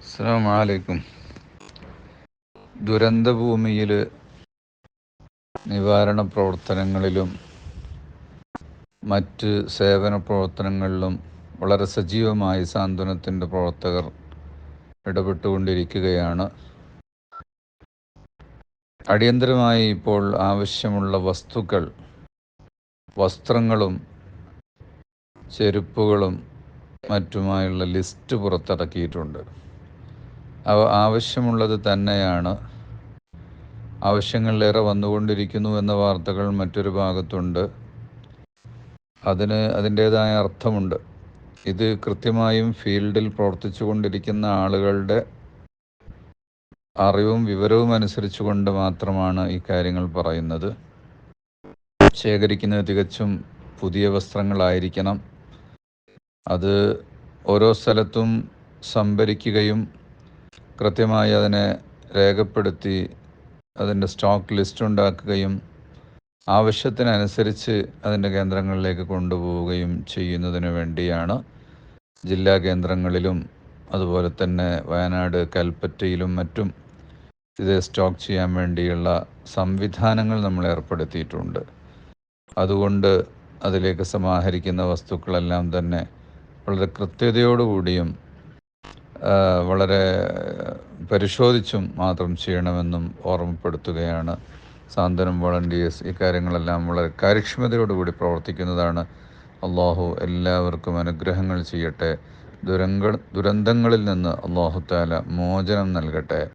അസ്സാം വലൈക്കും ദുരന്തഭൂമിയിൽ നിവാരണ പ്രവർത്തനങ്ങളിലും മറ്റ് സേവന പ്രവർത്തനങ്ങളിലും വളരെ സജീവമായി സാന്ത്വനത്തിന്റെ പ്രവർത്തകർ ഇടപെട്ടുകൊണ്ടിരിക്കുകയാണ്. അടിയന്തരമായി ഇപ്പോൾ ആവശ്യമുള്ള വസ്തുക്കൾ വസ്ത്രങ്ങളും ചെരുപ്പുകളും മറ്റുമായുള്ള ലിസ്റ്റ് പുറത്തിറക്കിയിട്ടുണ്ട്. അവ ആവശ്യമുള്ളത് തന്നെയാണ്. ആവശ്യങ്ങളിലേറെ വന്നുകൊണ്ടിരിക്കുന്നു എന്ന വാർത്തകൾ മറ്റൊരു ഭാഗത്തുണ്ട്. അതിന് അതിന്റേതായ അർത്ഥമുണ്ട്. ഇത് കൃത്യമായും ഫീൽഡിൽ പ്രവർത്തിച്ചു കൊണ്ടിരിക്കുന്ന ആളുകളുടെ അറിവും വിവരവും അനുസരിച്ചുകൊണ്ട് മാത്രമാണ് ഈ കാര്യങ്ങൾ പറയുന്നത്. ശേഖരിക്കുന്നത് തികച്ചും പുതിയ വസ്ത്രങ്ങളായിരിക്കണം. അത് ഓരോ സ്ഥലത്തും സംഭരിക്കുകയും കൃത്യമായി അതിനെ രേഖപ്പെടുത്തി അതിന്റെ സ്റ്റോക്ക് ലിസ്റ്റ് ഉണ്ടാക്കുകയും ആവശ്യത്തിനനുസരിച്ച് അതിന്റെ കേന്ദ്രങ്ങളിലേക്ക് കൊണ്ടുപോവുകയും ചെയ്യുന്നതിന് വേണ്ടിയാണ് ജില്ലാ കേന്ദ്രങ്ങളിലും അതുപോലെ തന്നെ വയനാട് കൽപ്പറ്റയിലും മറ്റും ഇത് സ്റ്റോക്ക് ചെയ്യാൻ വേണ്ടിയുള്ള സംവിധാനങ്ങൾ നമ്മൾ ഏർപ്പെടുത്തിയിട്ടുണ്ട്. അതുകൊണ്ട് അതിലേക്ക് സമാഹരിക്കുന്ന വസ്തുക്കളെല്ലാം തന്നെ വളരെ കൃത്യതയോടുകൂടിയും വളരെ പരിശോധിച്ചും മാത്രം ചെയ്യണമെന്നും ഓർമ്മപ്പെടുത്തുകയാണ് സാന്ത്വനം വോളണ്ടിയേഴ്സ്. ഇക്കാര്യങ്ങളെല്ലാം വളരെ കാര്യക്ഷമതയോടുകൂടി പ്രവർത്തിക്കുന്നതാണ്. അള്ളാഹു എല്ലാവർക്കും അനുഗ്രഹങ്ങൾ ചെയ്യട്ടെ. ദുരങ്ക ദുരന്തങ്ങളിൽ നിന്ന് അള്ളാഹു താല മോചനം നൽകട്ടെ.